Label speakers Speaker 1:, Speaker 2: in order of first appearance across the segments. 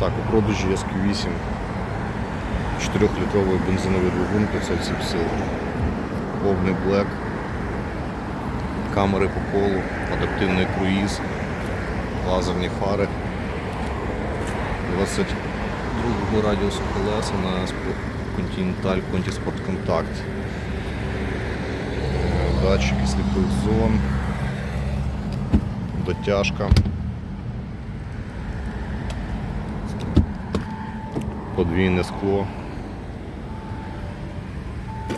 Speaker 1: Так, у продажі SQ8 4-літровий бензиновий двигун 507 сил. Повний блек, камери по колу, адаптивний круїз, лазерні фари. 22 радіусу колеса на Continental Conti Sport Contact. Датчики сліпих зон, дотяжка. Подвійне скло. Е,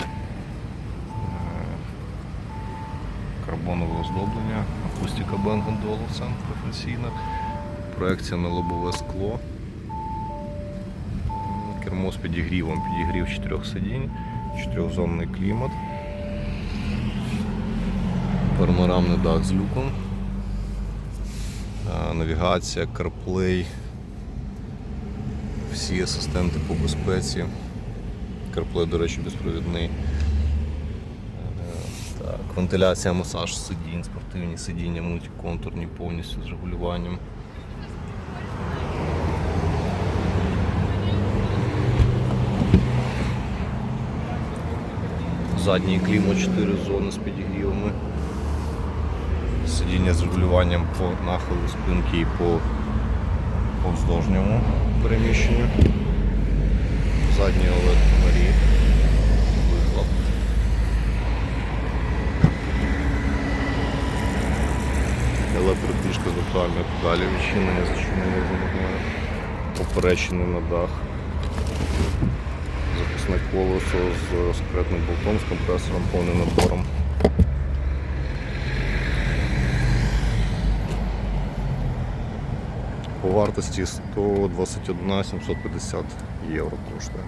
Speaker 1: Карбонове оздоблення, акустика Bang Olufsen професійна, проекція на лобове скло, кермо з підігрівом, підігрів чотирьох сидінь, чотирьохзонний клімат, панорамний дах з люком, Е, навігація, CarPlay, всі асистенти по безпеці. CarPlay, до речі, безпровідний. Е, Так, вентиляція, масаж сидінь, спортивні сидіння, мультиконтурні повністю з регулюванням. Задній клімат 4 зони з підігрівами. Сидіння з регулюванням по нахилу спинки і по повздовжньому переміщенню. Задній OLED фонарі. Вихлоп. Електрокришка з руками далі відчинення, зачинення замовляє. Поперечений на дах. Запасне колесо з секретним болтом, з компресором, повним набором. По вартості 121 750 євро коштує.